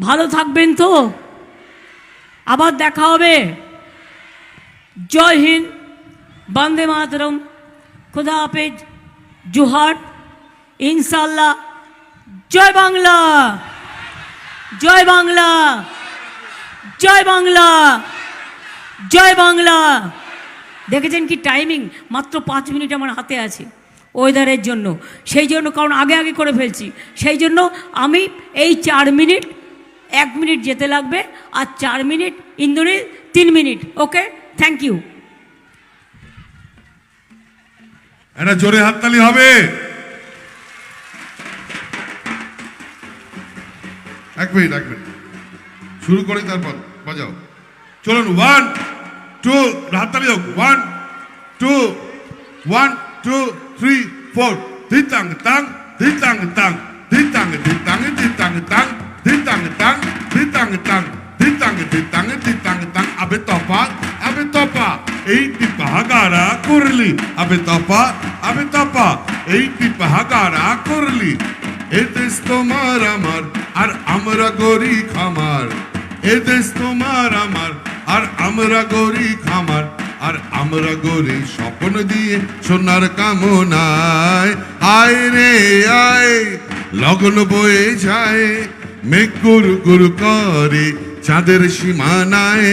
ভালো থাকবেন তো? আবার দেখা হবে। জয় হিন্দ, বন্দে মাতরম। খুদা হাফেজ, জুহার। ইনশাল্লাহ জয় বাংলা। জয় বাংলা। জয় বাংলা। জয় বাংলা। দেখেছেন কি টাইমিং মাত্র পাঁচ মিনিট আমার হাতে আছে ওয়েদারের জন্য। সেই জন্য, কারণ আগে আগে করে ফেলছি। সেই জন্য আমি এই চার মিনিট এক মিনিট যেতে লাগবে আর চার মিনিট ইন্দোরের তিন মিনিট, ওকে? থ্যাংক ইউ একটা জোরে হাততালি হবে। এক মিনিট এক মিনিট। শুরু করি তারপর, বাজাও। চলুন ওয়ান টু হাততালি হোক। One two one two three four ধিতাং তাং ধিতাং তাং। করলি? আবে তপা আবে তপা এইটি পাহাগারা করলি। এ দেশ তোমার আমার, আর আমরা গরি খামার এ দেশ তোমার আমার, আর আমরা গরি খামার আর আমরা গরি স্বপ্ন দিয়ে সোনার কামনায়। আয় রে আয় লগ্ন বয়ে যায়। মেঘ গুরু গুরু করে চাঁদের সীমানায়।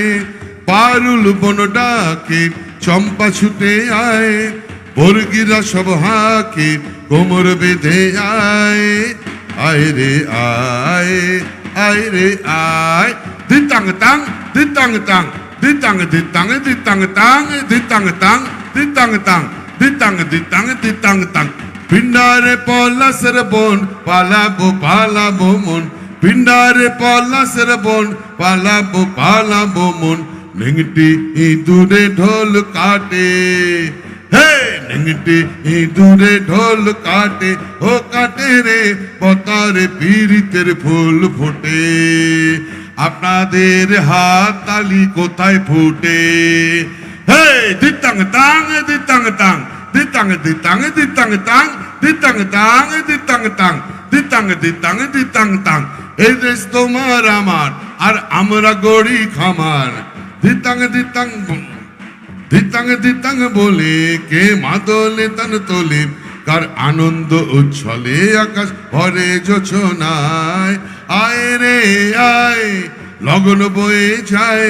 পারুল বন ডাকে চম্পা ছুটে আয়, বর্গিরা সব হাকে, কোমর বেঁধে আয়। আয় রে আয় আয় রে আয়। দিতাং তাং দিতাং তাং, দিতাং দিতাং দিতাং তাং দিতাং তাং দিতাং তাং, দিতাং দিতাং দিতাং তাং। পিন্ডারে পলাসের বন, পালাবো পালাবো মন। পিন্ডারে পলাসের বন, পালাবো পালাবো মন। নেংটি ইঁদুরে ঢোল কাটে। হে নেংটি ইঁদুরে ঢোল কাটে। ও কাটে রে, পতারে পীড়িতের ফুল ফোটে। আপনাদের হাত তালি কোথায় ফুটে? হে দিতাং তাং দিতাং তাং। দিতাং দিতাং দিতাং তাং। দিতাং তাং দিতাং তাং। দিতাং দিতাং দিতাং তাং। এই দেশ তোমার আমার, আর আমরা গড়ি খামার দিতাং বুম। দিতাং দিতাং বলে কে মাদলে তান তোলে। কার আনন্দ উচ্ছলে আকাশ ভরে যোছনায়। আয় রে আয়, লগন বয়ে যায়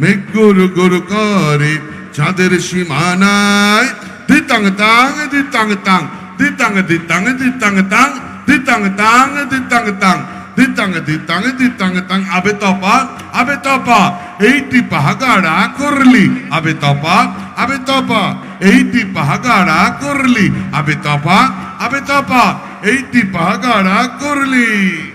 মেঘ গুরু গুরু করে চাঁদের সীমানায়। দিতাং তাং দিতাং তাং দিতাং দিতাং দিতাং তাং দিতাং তাং দিতাং তাং দিতাং দিতাং দিতাং তাং। আবে তপা আবে তপা এইটি পাহাগাড়া করলি, আবে তপা আবে তপা, এইটি পাহাগাড়া করলি, আবে তপা আবে তপা, এইটি পাহাগাড়া করলি।